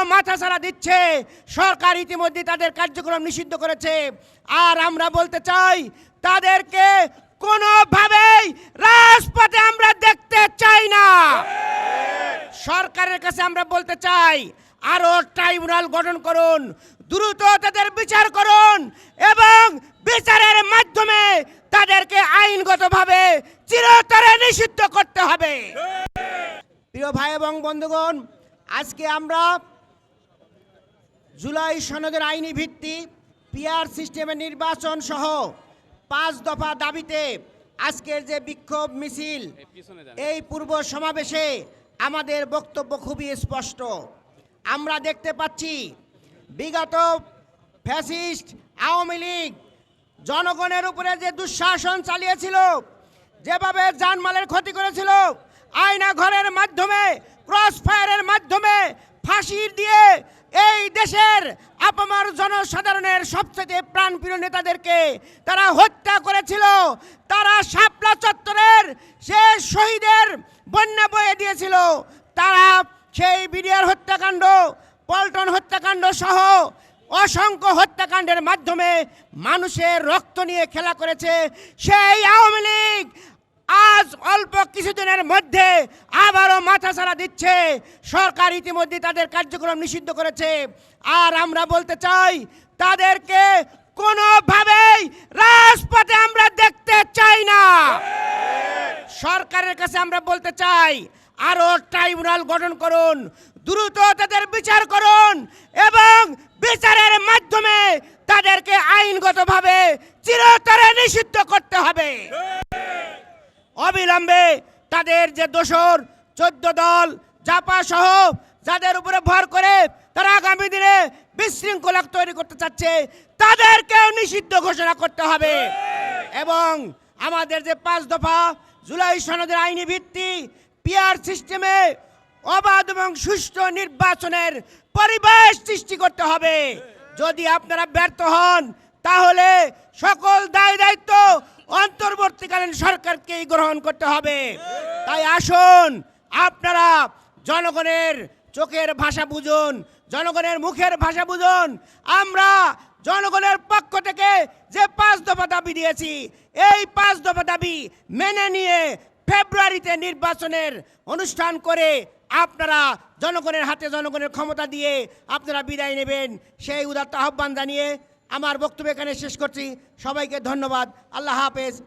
আবারও মাথাছাড়া দিচ্ছে। সরকার ইতিমধ্যে তাদের কার্যক্রম নিষিদ্ধ করেছে। আর আমরা বলতে চাই, তাদেরকে কোনোভাবেই রাজপথে আমরা দেখতে চাই না। সরকারের কাছে আমরা বলতে চাই আরও ট্রাইব্যুনাল গঠন করুন, দ্রুত তাদের বিচার করুন এবং বিচারের মাধ্যমে তাদেরকে আইনগতভাবে চিরতরে নিষিদ্ধ করতে হবে। প্রিয় ভাই এবং বন্ধুগণ, আজকে আমরা জুলাই সনদের আইনি ভিত্তি পিআর সিস্টেমের নির্বাচন সহ পাঁচ দফা দাবিতে আজকের যে বিক্ষোভ মিছিল এই পূর্ব সমাবেশে আমাদের বক্তব্য খুবই স্পষ্ট। আমরা দেখতে পাচ্ছি বিগত ফ্যাসিস্ট আওয়ামী লীগ জনগণের উপরে যে দুঃশাসন চালিয়েছিল যেভাবে জানমালের ক্ষতি করেছিল আয়না ঘরের মাধ্যমে ক্রস ফায়ারের মাধ্যমে ফাঁসির দিয়ে এই দেশের আপামার জনসাধারণের সবচেয়ে প্রাণপ্রিয় নেতাদেরকে তারা হত্যা করেছিল, তারা শাপলা চত্বরের সে শহীদের বন্যা বয়ে দিয়েছিল। তারা সেই বিডিআর হত্যাকাণ্ড, পল্টন হত্যাকাণ্ড সহ অসংখ্য হত্যাকাণ্ডের মাধ্যমে মানুষের রক্ত নিয়ে খেলা করেছে। সেই আওয়ামী লীগ আজ অল্প কিছুদিনের মধ্যে আবারও মাথা মাথাছাড়া দিচ্ছে। সরকার ইতিমধ্যে তাদের কার্যক্রম নিষিদ্ধ করেছে। আর আমরা বলতে চাই, তাদেরকে কোনোভাবেই রাজপথে আমরা দেখতে চাই না। সরকারের কাছে আমরা বলতে চাই আরও ট্রাইব্যুনাল গঠন করুন, দ্রুত তাদের বিচার করুন এবং বিচারের মাধ্যমে তাদেরকে আইনগতভাবে চিরতরে নিষিদ্ধ করতে হবে। অবিলম্বে তাদের যে দোসর চোদ্দ দল, জাপা সহ যাদের উপরে ভর করে তারা আগামী দিনে বিশৃঙ্খলা তৈরি করতে চাচ্ছে, তাদেরকেও নিষিদ্ধ ঘোষণা করতে হবে। এবং আমাদের যে পাঁচ দফা জুলাই সনদের আইনি ভিত্তি পিয়ার সিস্টেমে অবাধ এবং সুষ্ঠু নির্বাচনের পরিবেশ সৃষ্টি করতে হবে। যদি আপনারা ব্যর্থ হন, তাহলে সকল দায় দায়িত্ব অন্তর্বর্তীকালীন সরকারকেই গ্রহণ করতে হবে। তাই আসুন, আপনারা জনগণের চোখের ভাষা বুঝুন, জনগণের মুখের ভাষা বুঝুন। আমরা জনগণের পক্ষ থেকে যে পাঁচ দফা দাবি দিয়েছি, এই পাঁচ দফা দাবি মেনে নিয়ে ফেব্রুয়ারিতে নির্বাচনের অনুষ্ঠান করে আপনারা জনগণের হাতে জনগণের ক্ষমতা দিয়ে আপনারা বিদায় নেবেন। সেই উদাত্ত আহ্বান জানিয়ে আমার বক্তব্য এখানে শেষ করছি। সবাইকে ধন্যবাদ। আল্লাহ হাফেজ।